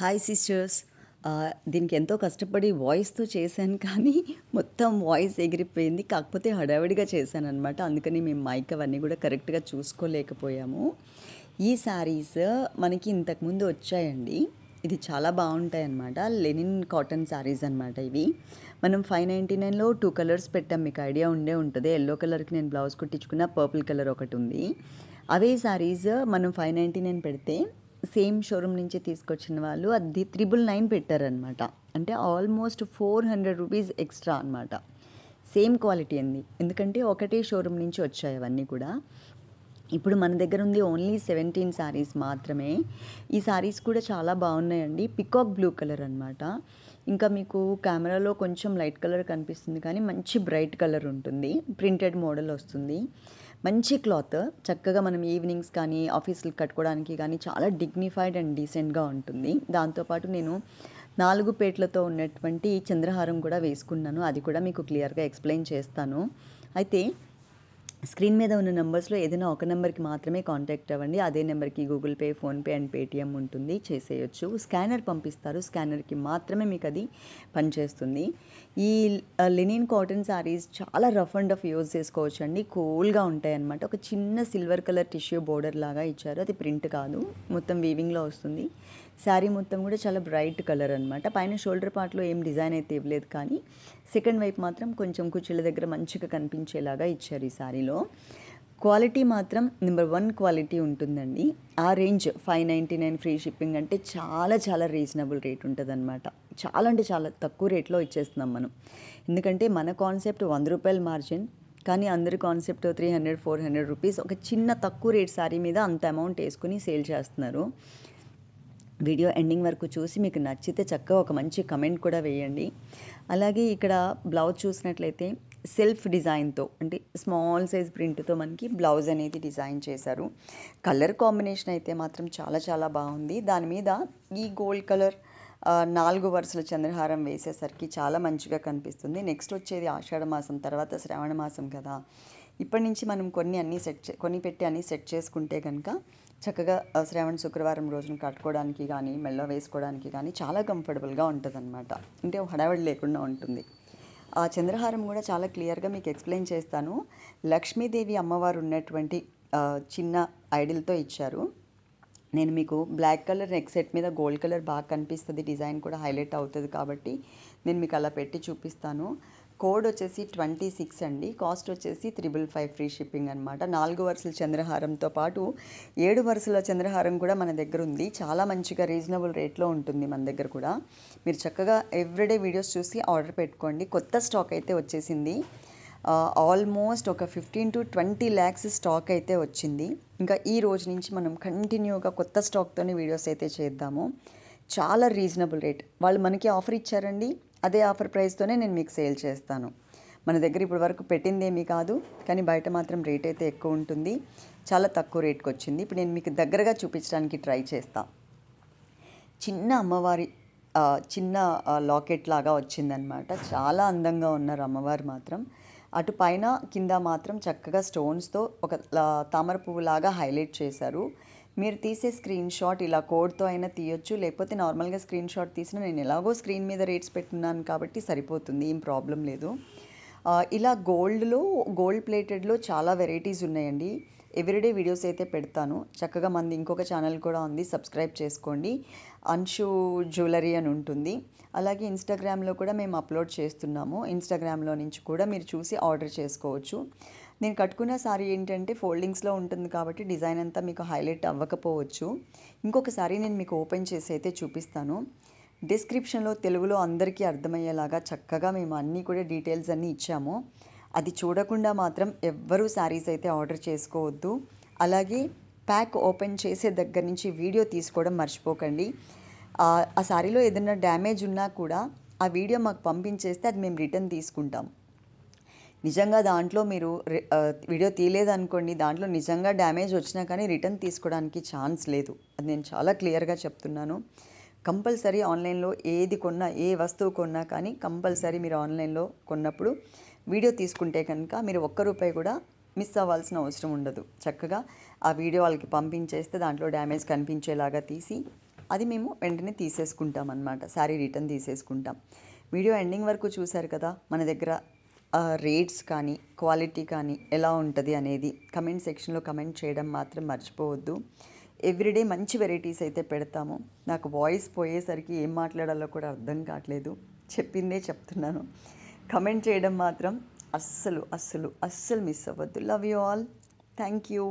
Hi sisters దీనికి ఎంతో కష్టపడి వాయిస్తో చేశాను కానీ మొత్తం వాయిస్ ఎగిరిపోయింది. కాకపోతే హడావిడిగా చేశాను అనమాట అందుకని మేము మైక్ అవన్నీ కూడా కరెక్ట్గా చూసుకోలేకపోయాము. ఈ శారీస్ మనకి ఇంతకుముందు వచ్చాయండి. ఇది చాలా బాగుంటాయి అన్నమాట లెనిన్ కాటన్ శారీస్ అనమాట ఇవి. మనం ఫైవ్ నైంటీ నైన్లో టూ కలర్స్ పెట్టాం. మీకు ఐడియా ఉండే ఉంటుంది. ఎల్లో కలర్కి నేను బ్లౌజ్ కుట్టించుకున్న పర్పుల్ కలర్ ఒకటి ఉంది. అవే శారీస్ మనం ఫైవ్ నైంటీ నైన్ పెడితే సేమ్ షోరూమ్ నుంచి తీసుకొచ్చిన వాళ్ళు అది త్రిబుల్ నైన్ పెట్టారనమాట అంటే almost four hundred rupees extra అనమాట సేమ్ క్వాలిటీ అంది. ఎందుకంటే ఒకటే షోరూమ్ నుంచి వచ్చాయి అవన్నీ కూడా. ఇప్పుడు మన దగ్గర ఉంది ఓన్లీ సెవెంటీన్ శారీస్ మాత్రమే. ఈ శారీస్ కూడా చాలా బాగున్నాయండి. పికాక్ బ్లూ కలర్ అనమాట ఇంకా మీకు కెమెరాలో కొంచెం లైట్ కలర్ కనిపిస్తుంది కానీ మంచి బ్రైట్ కలర్ ఉంటుంది. ప్రింటెడ్ మోడల్ వస్తుంది. మంచి క్లాత్. చక్కగా మనం ఈవినింగ్స్ కానీ ఆఫీసులు కట్టుకోవడానికి కానీ చాలా డిగ్నిఫైడ్ అండ్ డీసెంట్గా ఉంటుంది. దాంతోపాటు నేను నాలుగు పేట్లతో ఉన్నటువంటి చంద్రహారం కూడా వేసుకున్నాను. అది కూడా మీకు క్లియర్గా ఎక్స్ప్లెయిన్ చేస్తాను. అయితే స్క్రీన్ మీద ఉన్న నెంబర్స్లో ఏదైనా ఒక నెంబర్కి మాత్రమే కాంటాక్ట్ అవ్వండి. అదే నెంబర్కి Google Pay PhonePe and Paytm ఉంటుంది. చేసేయచ్చు. స్కానర్ పంపిస్తారు. స్కానర్కి మాత్రమే మీకు అది పనిచేస్తుంది. ఈ లెనిన్ కాటన్ శారీస్ చాలా రఫ్ అండ్ రఫ్ యూజ్ చేసుకోవచ్చు అండి కూల్గా ఉంటాయి అన్నమాట ఒక చిన్న సిల్వర్ కలర్ టిష్యూ బోర్డర్ లాగా ఇచ్చారు. అది ప్రింట్ కాదు. మొత్తం వీవింగ్లో వస్తుంది. శారీ మొత్తం కూడా చాలా బ్రైట్ కలర్ అనమాట పైన షోల్డర్ పార్ట్లో ఏం డిజైన్ అయితే ఇవ్వలేదు కానీ సెకండ్ వైపు మాత్రం కొంచెం కుర్చీల దగ్గర మంచిగా కనిపించేలాగా ఇచ్చారు ఈ శారీలో. క్వాలిటీ మాత్రం నెంబర్ వన్ క్వాలిటీ ఉంటుందండి. ఆ range five ninety nine free shipping అంటే చాలా చాలా రీజనబుల్ రేట్ ఉంటుంది అనమాట చాలా అంటే చాలా తక్కువ రేట్లో ఇచ్చేస్తున్నాం మనం. ఎందుకంటే మన కాన్సెప్ట్ వంద రూపాయల మార్జిన్ కానీ అందరి concept three hundred four hundred rupees ఒక చిన్న తక్కువ రేట్ శారీ మీద అంత అమౌంట్ వేసుకుని సేల్ చేస్తున్నారు. వీడియో ఎండింగ్ వరకు చూసి మీకు నచ్చితే చక్కగా ఒక మంచి కమెంట్ కూడా వేయండి. అలాగే ఇక్కడ బ్లౌజ్ చూసినట్లయితే సెల్ఫ్ డిజైన్తో అంటే స్మాల్ సైజ్ ప్రింట్తో మనకి బ్లౌజ్ అనేది డిజైన్ చేశారు. కలర్ కాంబినేషన్ అయితే మాత్రం చాలా చాలా బాగుంది. దాని మీద ఈ గోల్డ్ కలర్ నాలుగు వరుసల చంద్రహారం వేసేసరికి చాలా మంచిగా కనిపిస్తుంది. నెక్స్ట్ వచ్చేది ఆషాఢ మాసం తర్వాత శ్రావణ మాసం కదా. ఇప్పటి నుంచి మనం కొన్ని అన్నీ సెట్ చే కొన్ని పెట్టి అన్నీ సెట్ చేసుకుంటే కనుక చక్కగా శ్రావణ శుక్రవారం రోజున కట్టుకోవడానికి కానీ మెల్ల వేసుకోవడానికి కానీ చాలా కంఫర్టబుల్గా ఉంటుంది అనమాట అంటే హడావిడి లేకుండా ఉంటుంది. ఆ చంద్రహారం కూడా చాలా క్లియర్గా మీకు ఎక్స్ప్లెయిన్ చేస్తాను. లక్ష్మీదేవి అమ్మవారు ఉన్నటువంటి చిన్న ఐడిల్తో ఇచ్చారు. నేను మీకు బ్లాక్ కలర్ నెక్ సెట్ మీద గోల్డ్ కలర్ బాగా కనిపిస్తుంది డిజైన్ కూడా హైలైట్ అవుతుంది కాబట్టి నేను మీకు అలా పెట్టి చూపిస్తాను. కోడ్ వచ్చేసి ట్వంటీ సిక్స్ అండి. కాస్ట్ వచ్చేసి త్రిబుల్ ఫైవ్ ఫ్రీ షిప్పింగ్ అనమాట నాలుగు వరుసల చంద్రహారంతో పాటు ఏడు వరుసల చంద్రహారం కూడా మన దగ్గర ఉంది. చాలా మంచిగా రీజనబుల్ రేట్లో ఉంటుంది మన దగ్గర కూడా. మీరు చక్కగా ఎవ్రీడే వీడియోస్ చూసి ఆర్డర్ పెట్టుకోండి. కొత్త స్టాక్ అయితే వచ్చేసింది. ఆల్మోస్ట్ ఒక fifteen to twenty lakhs stock అయితే వచ్చింది. ఇంకా ఈ రోజు నుంచి మనం కంటిన్యూగా కొత్త స్టాక్తోనే వీడియోస్ అయితే చేద్దాము. చాలా రీజనబుల్ రేట్. వాళ్ళు మనకి ఆఫర్ ఇచ్చారండి. అదే ఆఫర్ ప్రైస్తోనే నేను మీకు సేల్ చేస్తాను. మన దగ్గర ఇప్పటి వరకు పెట్టిందేమీ కాదు కానీ బయట మాత్రం రేట్ అయితే ఎక్కువ ఉంటుంది. చాలా తక్కువ రేట్కి వచ్చింది. ఇప్పుడు నేను మీకు దగ్గరగా చూపించడానికి ట్రై చేస్తాను చిన్న అమ్మవారి చిన్న లాకెట్ లాగా వచ్చిందనమాట చాలా అందంగా ఉన్నారు అమ్మవారు మాత్రం. అటు పైన కింద మాత్రం చక్కగా స్టోన్స్తో ఒక తామర పువ్వు లాగా హైలైట్ చేశారు. మీరు తీసే స్క్రీన్ షాట్ ఇలా కోడ్తో అయినా తీయొచ్చు లేకపోతే నార్మల్గా స్క్రీన్ షాట్ తీసినా నేను ఎలాగో స్క్రీన్ మీద రేట్స్ పెట్టున్నాను కాబట్టి సరిపోతుంది ఏం ప్రాబ్లం లేదు. ఇలా గోల్డ్లో గోల్డ్ ప్లేటెడ్లో చాలా వెరైటీస్ ఉన్నాయండి. ఎవ్రీడే వీడియోస్ అయితే పెడతాను. చక్కగా మంది ఇంకొక ఛానల్ కూడా ఉంది సబ్స్క్రైబ్ చేసుకోండి. అన్షు జ్యువెలరీ అని ఉంటుంది. అలాగే ఇన్స్టాగ్రామ్లో కూడా మేము అప్లోడ్ చేస్తున్నాము. ఇన్స్టాగ్రామ్లో నుంచి కూడా మీరు చూసి ఆర్డర్ చేసుకోవచ్చు. నేను కట్టుకున్న సారీ ఏంటంటే ఫోల్డింగ్స్లో ఉంటుంది కాబట్టి డిజైన్ అంతా మీకు హైలైట్ అవ్వకపోవచ్చు. ఇంకొక సారీ నేను మీకు ఓపెన్ చేసి అయితే చూపిస్తాను. డిస్క్రిప్షన్లో తెలుగులో అందరికీ అర్థమయ్యేలాగా చక్కగా మేము అన్నీ కూడా డీటెయిల్స్ అన్నీ ఇచ్చాము. అది చూడకుండా మాత్రం ఎవ్వరూ శారీస్ అయితే ఆర్డర్ చేసుకోవద్దు. అలాగే ప్యాక్ ఓపెన్ చేసే దగ్గర నుంచి వీడియో తీసుకోవడం మర్చిపోకండి. ఆ శారీలో ఏదైనా డ్యామేజ్ ఉన్నా కూడా ఆ వీడియో మాకు పంపించేస్తే అది మేము రిటర్న్ తీసుకుంటాం. నిజంగా దాంట్లో మీరు వీడియో తీయలేదనుకోండి దాంట్లో నిజంగా డ్యామేజ్ వచ్చినా కానీ రిటర్న్ తీసుకోవడానికి ఛాన్స్ లేదు. అది నేను చాలా క్లియర్గా చెప్తున్నాను. కంపల్సరీ ఆన్లైన్లో ఏది కొన్నా ఏ వస్తువు కొన్నా కానీ కంపల్సరీ మీరు ఆన్లైన్లో కొన్నప్పుడు వీడియో తీసుకుంటే కనుక మీరు ఒక్క రూపాయి కూడా మిస్ అవ్వాల్సిన అవసరం ఉండదు. చక్కగా ఆ వీడియో వాళ్ళకి పంపించేస్తే దాంట్లో డ్యామేజ్ కనిపించేలాగా తీసి అది మేము వెంటనే తీసేసుకుంటాం అనమాట శారీ రిటర్న్ తీసేసుకుంటాం. వీడియో ఎండింగ్ వరకు చూశారు కదా మన దగ్గర రేట్స్ కానీ క్వాలిటీ కానీ ఎలా ఉంటుంది అనేది కమెంట్ సెక్షన్లో కమెంట్ చేయడం మాత్రం మర్చిపోవద్దు. ఎవ్రీడే మంచి వెరైటీస్ అయితే పెడతాము. నాకు వాయిస్ పోయేసరికి ఏం మాట్లాడాలో కూడా అర్థం కావట్లేదు. చెప్పిందే చెప్తున్నాను. కమెంట్ చేయడం మాత్రం అస్సలు అస్సలు అస్సలు మిస్ అవ్వద్దు. Love you all thank you